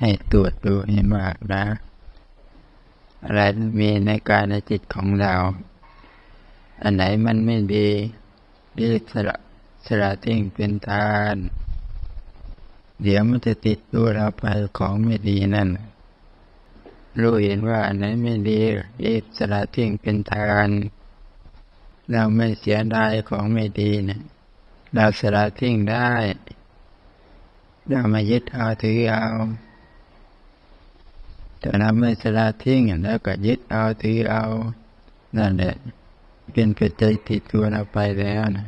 ให้ตรวจดูให้มากนะอะไรมีในกายในจิตของเรา อันไหนมันไม่ดีรีบสละสละทิ้งเป็นทาน เดี๋ยวมันจะติดตัวเราไปของไม่ดีนั่น รู้เห็นว่าอันไหนไม่ดีรีบสละทิ้งเป็นทาน เราไม่เสียดายของไม่ดีนะเราสละทิ้งได้ เรามายึดเอาถือเอา แต่เราไม่สละทิ้งแล้วก็ยึดเอาถือเอา นั่นแหละ เป็นปัจจัยติดตัวเราไปแล้วนะ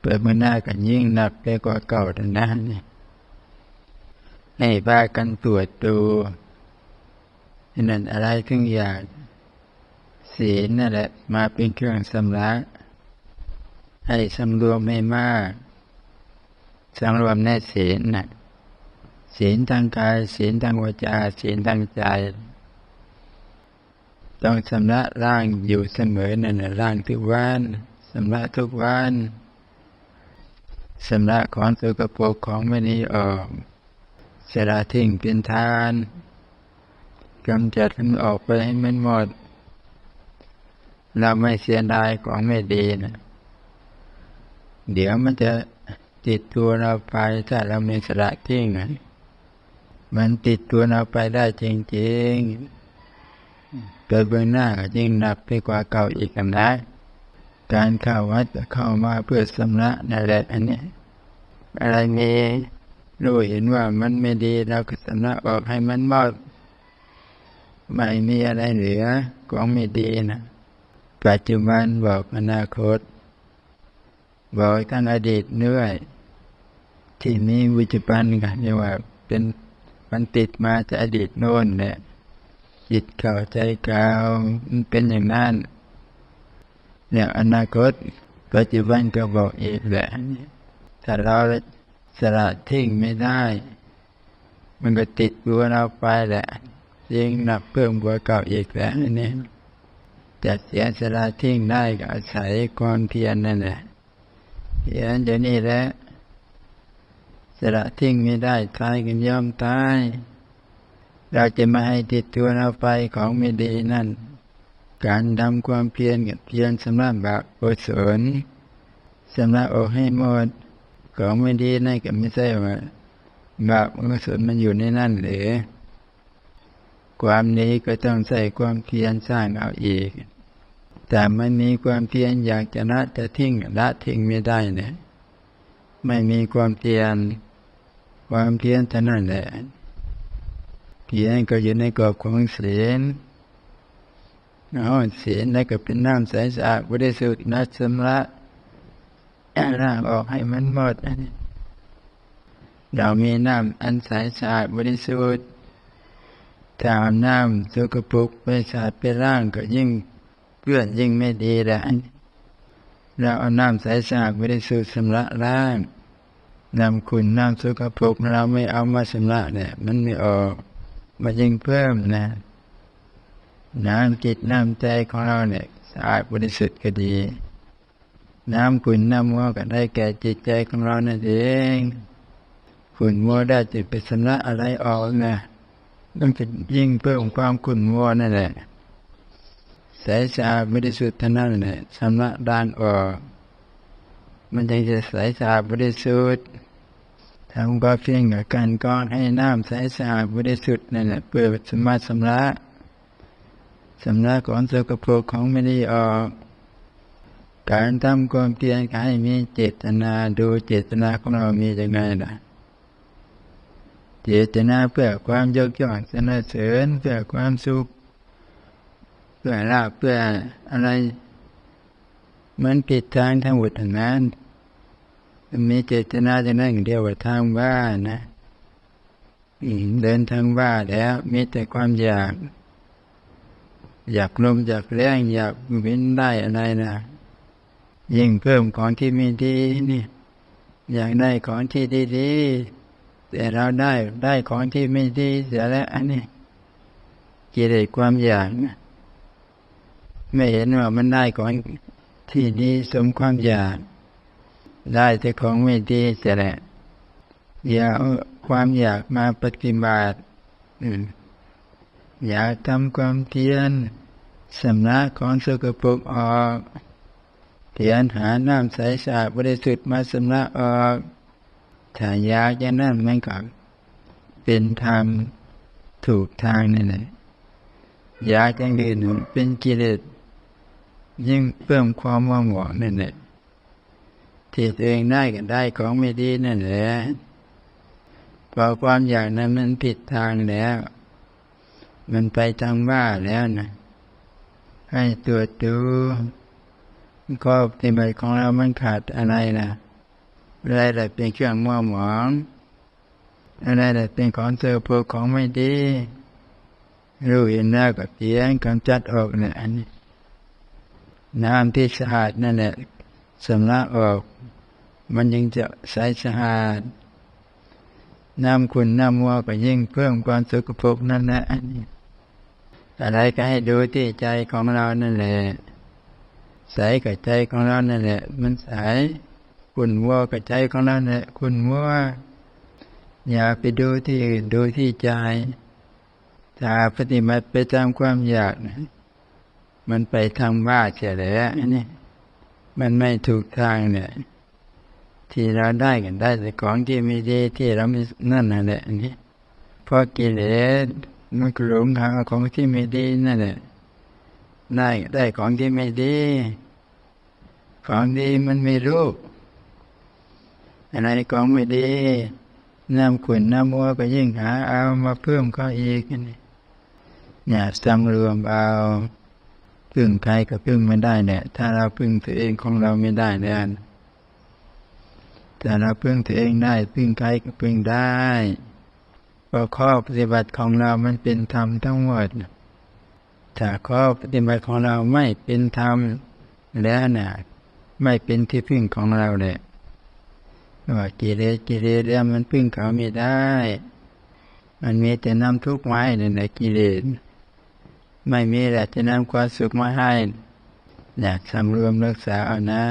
เปิดมือหน้ากันยิ่งหนักไปกว่าเก่าดังนั้นให้พากันตรวจดูนั่นอะไรทึงอยากศีลนั่นแหละ มาเป็นเครื่องสำระให้สำรวมไม่มากสำรวมในศีลนะ ศีลทางกาย ศีลทางวาจา ศีลทางใจ ต้องสำระร่างอยู่เสมอนั่นร่างทุกวันสำระทุกวันสำระของตัวกระโปกของไม่นี้ออกสละทิ้งเป็นทานกำจัดมันออกไปให้มันหมด เราไม่เสียดายของไม่ดีนะเดี๋ยวมันจะติดตัวเราไปถ้าเราไม่สละทิ้ง มันติดตัวเราไปได้จริงๆเกิดเบื้องหน้าก็ยิ่งหนักไปกว่าเก่าอีกนะ การเข้าวัดเข้ามาเพื่อสำระนั่นแหละอันนี้ อะไรมีรู้เห็นว่ามันไม่ดีเราก็สำระออกให้มันหมดไม่มีอะไรเหลือของไม่ดีนะปัจจุบันบอกอนาคต บอกทั้งอดีตเนื่อย ที่นี้วิจปันกันเรียกว่าเป็น มันติดมาจากอดีตโน่นเนี่ยจิตเก่าใจเก่ามันเป็นอย่างนั้นเนี่ยอนาคตปัจจุบันก็บอกอีกแหละถ้าเราสละทิ้งไม่ได้ มันก็ติดตัวเราไปแหละยิ่งหนักเพิ่มกว่าเก่าอีกแหล้วนี่จะเสียสละทิ้งได้ก็อาศัยความเพียรนั่นแหละเพียรเดี๋ยวนี้แหละ สละทิ้งไม่ได้ตายกันย่อมตาย เราจะมาให้ติดตัวเราไปของไม่ดีนั่น การทำความเพียรกับเพียรสำหรับบาปกุศลสำหรับอกให้หมด ของไม่ดีนั่นก็ไม่ใช่ว่าบาปกุศลมันอยู่ในนั่นหรือความนี้ก็ต้องใส่ความเพียรสร้างเอาอีก แต่ไม่มีความเพียรอยากจะละจะทิ้งละทิ้งไม่ได้เนี่ยไม่มีความเพียร ความเพียรเท่านั้นแหละเพียรก็อยู่ในกรอบของศีลเอาศีลนั่นก็เป็นน้ำใสสะอาดบริสุทธิ์นัชำระร่างออกให้มันหมดเรามีน้ำอันใสสะอาดบริสุทธิ์ถ้าน้ำสกปรกไปสาดไปร่างก็ยิ่งเพื่อนยิ่งไม่ดีละเราเอาน้ำใสสะอาดบริสุทธิ์ชำระร่าง น้ำขุ่นน้ำสกปรกเราไม่เอามาชำระเนี่ย มันไม่ออกมันยิ่งเพิ่มนะ น้ำจิตน้ำใจของเราเนี่ยสะอาดบริสุทธิ์ก็ดี น้ำขุ่นน้ำมัวก็ได้แก่จิตใจของเรานั่นเองขุ่นมัวได้จิตไปชำระอะไรออกนะต้องจะยิ่งเพิ่มความขุ่นมัวนั่นแหละสายสะอาดบริสุทธิ์เท่านั้นแหละชำระด้านออกมันจึงจะใสสะอาดบริสุทธิ์ ทำก็เพียงกับการก้อนให้น้ำใสสะอาดบริสุทธิ์นั่นแหละเพื่อสมารถชำระสำนักของสกปรกของไม่ได้ออก การทำความเพียรให้มีเจตนาดูเจตนาของเรามียังไงล่ะเจตนาเพื่อความยกย่องสนเสริญเพื่อความสุข เพื่อลาบเพื่ออะไร มันผิดทางทั้งหมดทั้งนั้น มีเจตนาจะนั่งเดียวกับทางว่านะเดินทางว่าแล้ว มีแต่ความอยาก อยากลมอยากแรงอยากวินได้อะไรนะยิ่งเพิ่มของที่มีดีนี่อยากได้ของที่ดีๆแต่เราได้ได้ของที่ไม่ดีเสียแล้วอันนี้กิเลสความอยากไม่เห็นว่ามันได้ของที่ดีสมความอยาก ได้แต่ของไม่ดีเสียแล้วอย่าความอยากมาปฏิบัติอืมอยากทำความเพียรสำนักของสกปรกออกเพียรหาน้ำใสสะอาดบริสุทธิ์มาสำนักออกถ้าอยากอย่างนั้นมันก็เป็นธรรมถูกทางนี่แหละอยากอย่างอื่นเป็นกิเลสยิ่งเพิ่มความว่างหวงนั่นแหละ ที่ตัวเองได้กันได้ของไม่ดีนั่นแหละพอความอยากนั้นมันผิดทางแล้ว มันไปทางว่าแล้วนะให้ตรวจดูข้อปฏิบัติของเรามันขาดอะไรนะอะไรอะไรเป็นเครื่องมั่วหมองอะไรอะไรเป็นของเจอพวกของไม่ดีรู้เห็นแล้วก็เพียงกำจัดออกเนี่ยอันนี้น้ำที่สะอาดนั่นแหละ สำลักออก มันยังจะใสสะอาดน้ำขุ่นน้ำมัวก็ยิ่งเพิ่มความสกปรกนั่นแหละอันนี้อะไรก็ให้ดูที่ใจของเรานั่นแหละใสกับใจของเรานั่นแหละ มันใสขุ่นมัวกับใจของเราเนี่ยขุ่นมัวอย่าไปดูที่อื่นดูที่ใจถ้าปฏิบัติไปตามความอยากนะมันไปทางว่าเฉยแล้วนี่ มันไม่ถูกทางเนี่ย ที่เราได้กันได้แต่ของที่ไม่ดีที่เราไม่นั่นนั่นแหละอันนี้เพราะกิเลสมันหลงหาของที่ไม่ดีนั่นแหละได้ได้ของที่ไม่ดี ของดีมันไม่รู้อะไรของไม่ดีน้ำขุ่นน้ำมัวก็ยิ่งหาเอามาเพิ่มเข้าอีกนี่เนี่ยสำรวมเอา พึ่งใครก็พึ่งไม่ได้เนี่ย ถ้าเราพึ่งตัวเองของเราไม่ได้เนี่ยแต่เราพึ่งตัวเองได้ พึ่งใครก็พึ่งได้เพราะข้อปฏิบัติของเรามันเป็นธรรมทั้งหมดถ้าข้อปฏิบัติของเราไม่เป็นธรรมแล้วน่ะไม่เป็นที่พึ่งของเราเลยว่ากิเลสกิเลสแล้วมันพึ่งเขาไม่ได้ มันมีแต่นำทุกข์ไม้ในกิเลส ไม่มีแหละจะนำความสุขมาให้ อยากสำรวมรักษาเอานะ